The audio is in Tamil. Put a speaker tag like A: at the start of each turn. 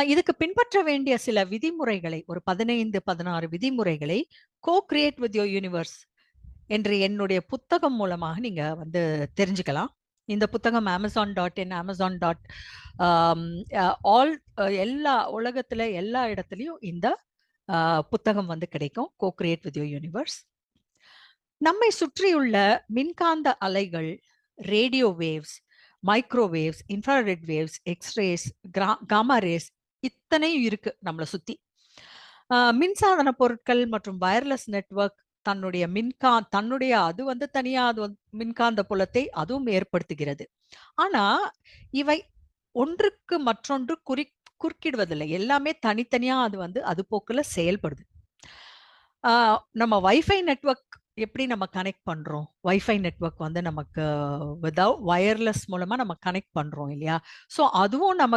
A: இதுக்கு பின்பற்ற வேண்டிய சில விதிமுறைகளை ஒரு 15, 16 விதிமுறைகளை co create with your universe என்று என்னுடைய புத்தகம் மூலமாக நீங்க வந்து தெரிஞ்சுக்கலாம். இந்த புத்தகம் Amazon dot dot Amazon dot all எல்லா உலகத்துல எல்லா இடத்துலயும் இந்த புத்தகம் வந்து கிடைக்கும். Co create with your universe. நம்மை சுற்றியுள்ள மின்காந்த அலைகள், radio waves, microwaves, infrared waves, x rays கிரா காமா ரேஸ் இத்தனையும் இருக்கு நம்மளை சுத்தி. மின்சாதன பொருட்கள் மற்றும் வயர்லெஸ் நெட்வொர்க் தன்னுடைய மின்கா தன்னுடைய அது வந்து தனியா அது வந்து மின்காந்த புலத்தை அதுவும் ஏற்படுத்துகிறது. ஆனா, இவை ஒன்றுக்கு மற்றொன்று குறி குறுக்கிடுவதில்லை. எல்லாமே தனித்தனியா அது வந்து அது போக்குல செயல்படுது. நம்ம வைஃபை நெட்வொர்க் எப்படி நம்ம கனெக்ட் பண்றோம்? வைஃபை நெட்வொர்க் வந்து நமக்கு வித்தவுட் வயர்லெஸ் மூலமா நம்ம கனெக்ட் பண்றோம் இல்லையா? ஸோ அதுவும் நமக்கு